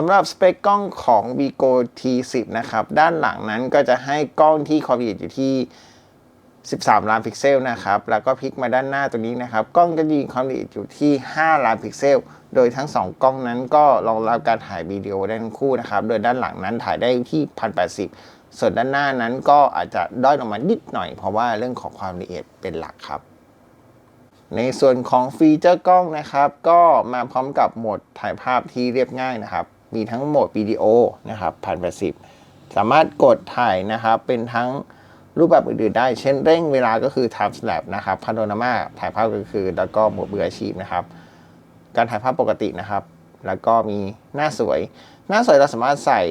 สำหรับสเปคกล้องของ Vigo T10 นะครับ ด้านหลังนั้นก็จะให้กล้องที่ความละเอียดอยู่ที่ 13 ล้านพิกเซลนะครับ แล้วก็พลิกมาด้านหน้าตัวนี้นะครับ กล้องจะยิงความละเอียดอยู่ที่ 5 ล้านพิกเซล โดยทั้ง 2 กล้องนั้นก็รองรับการถ่ายวิดีโอได้ทั้งคู่นะครับ โดยด้านหลังนั้นถ่ายได้ที่ 1080 ส่วนด้านหน้านั้นก็อาจจะด้อยลงมานิดหน่อย เพราะว่าเรื่องของความละเอียดเป็นหลักครับในส่วนของฟีเจอร์กล้องนะครับ ก็มาพร้อมกับโหมดถ่ายภาพที่เรียบง่ายนะครับ มีทั้งโหมดวิดีโอนะครับ1080สามารถกดถ่ายนะครับเป็นทั้งรูปแบบอื่นๆได้ เช่นเร่งเวลาก็คือ time lapse นะครับพาโนรามาถ่ายภาพก็คือ แล้วก็โหมดมืออาชีพนะครับ การถ่ายภาพปกตินะครับ แล้วก็มีหน้าสวย หน้าสวยเราสามารถใส่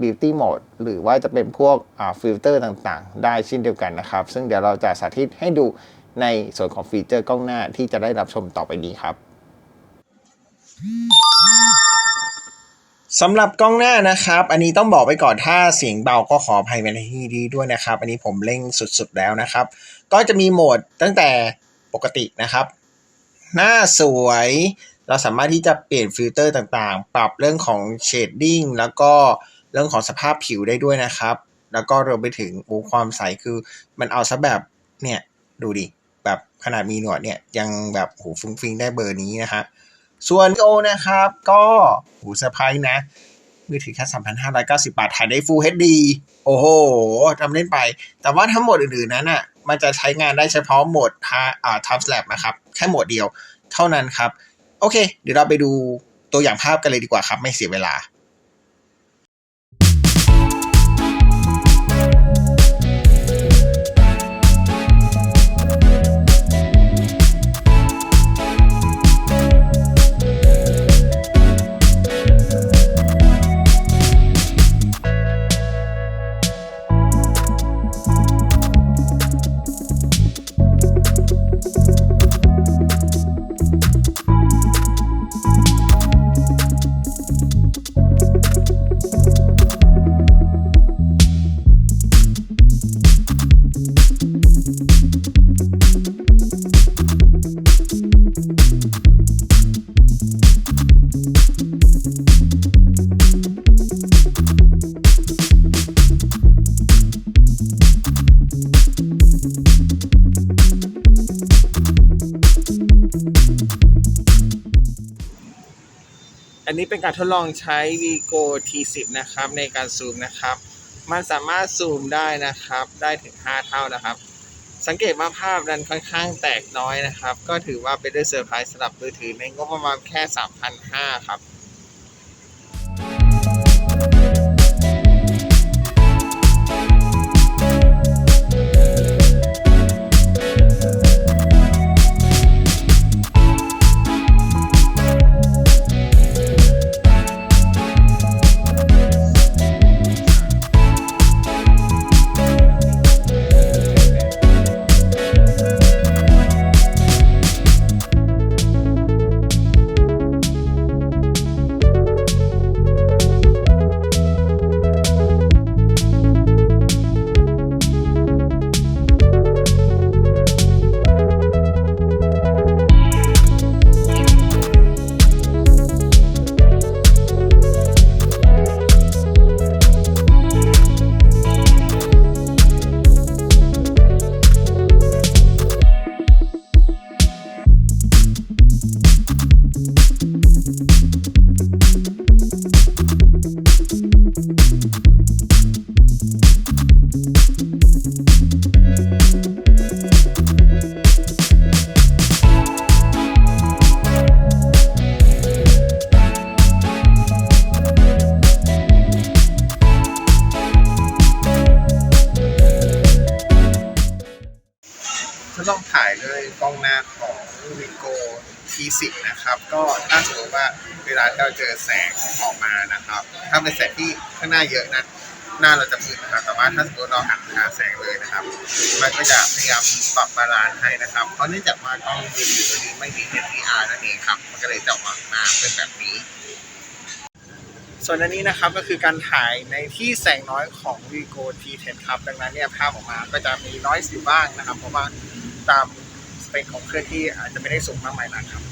beauty mode หรือว่าจะเป็นพวกฟิลเตอร์ต่างๆ ได้เช่นเดียวกันนะครับ ซึ่งเดี๋ยวเราจะสาธิตให้ดูในส่วนของฟีเจอร์กล้องหน้าที่จะได้รับชมต่อไปนี้ครับ สำหรับกล้องหน้านะครับ อันนี้ต้องบอกไว้ก่อนถ้าเสียงเบาก็ขออภัยในที่นี้ด้วยนะครับ อันนี้ผมเร่งสุดๆแล้วนะครับ ก็จะมีโหมดตั้งแต่ปกตินะครับ หน้าสวย เราสามารถที่จะเปลี่ยนฟิลเตอร์ต่างๆ ปรับเรื่องของเชดดิ้งแล้วก็เรื่องของสภาพผิวได้ด้วยนะครับ แล้วก็รวมไปถึงโอ้ความใสคือมันเอาซะแบบเนี่ยดูดิแบบขนาดมีหนวดเนี่ยยังแบบโหฟุ้งฟิงได้เบอร์นี้นะฮะ ส่วนโอนะครับ ก็หูเซอร์ไพรส์นะ มือถือแค่ 3,590 บาท ถ่ายได้ Full HD โอ้โหทำเล่นไป แต่ว่าทั้งหมดอื่นๆนั้นอะ มันจะใช้งานได้เฉพาะโหมดทาอ่าทับสแลบนะครับ แค่โหมดเดียวเท่านั้นครับ โอเค เดี๋ยวเราไปดูตัวอย่างภาพกันเลยดีกว่าครับ ไม่เสียเวลา อันนี้เป็นการทดลองใช้ Vigo T10 นะครับในการซูมนะครับ มันสามารถซูมได้นะครับ ได้ถึง 5 เท่านะครับ สังเกตว่าภาพนั้นค่อนข้างแตกน้อยนะครับ ก็ถือว่าเป็นเรื่องเซอร์ไพรส์สำหรับมือถือในงบประมาณแค่ 3,500 ครับ ลองถ่ายด้วยกล้องหน้าของ Vigo T10 นะครับ ก็ถ้าสมมติว่าเวลาที่เราเจอแสงออกมานะครับ ถ้าเป็นแสงที่ข้างหน้าเยอะนั้นหน้าเราจะมืดนะครับแต่ว่าถ้าสมมติเราหันหาแสงเลยนะครับ มันก็จะพยายามปรับบาลานซ์ให้นะครับ เพราะเนื่องจากว่ากล้องมือถือตัวนี้ไม่มี HDR นั่นเองครับ มันก็เลยจะออกมาเป็นแบบนี้ ส่วนอันนี้นะครับก็คือการถ่ายในที่แสงน้อยของ Vigo T10 ครับ ดังนั้นเนี่ยภาพออกมาก็จะมีน้อยสิบ้างนะครับ เพราะว่า ตามสเปคของเครื่องที่อาจจะไม่ได้สูงมากมายนักครับ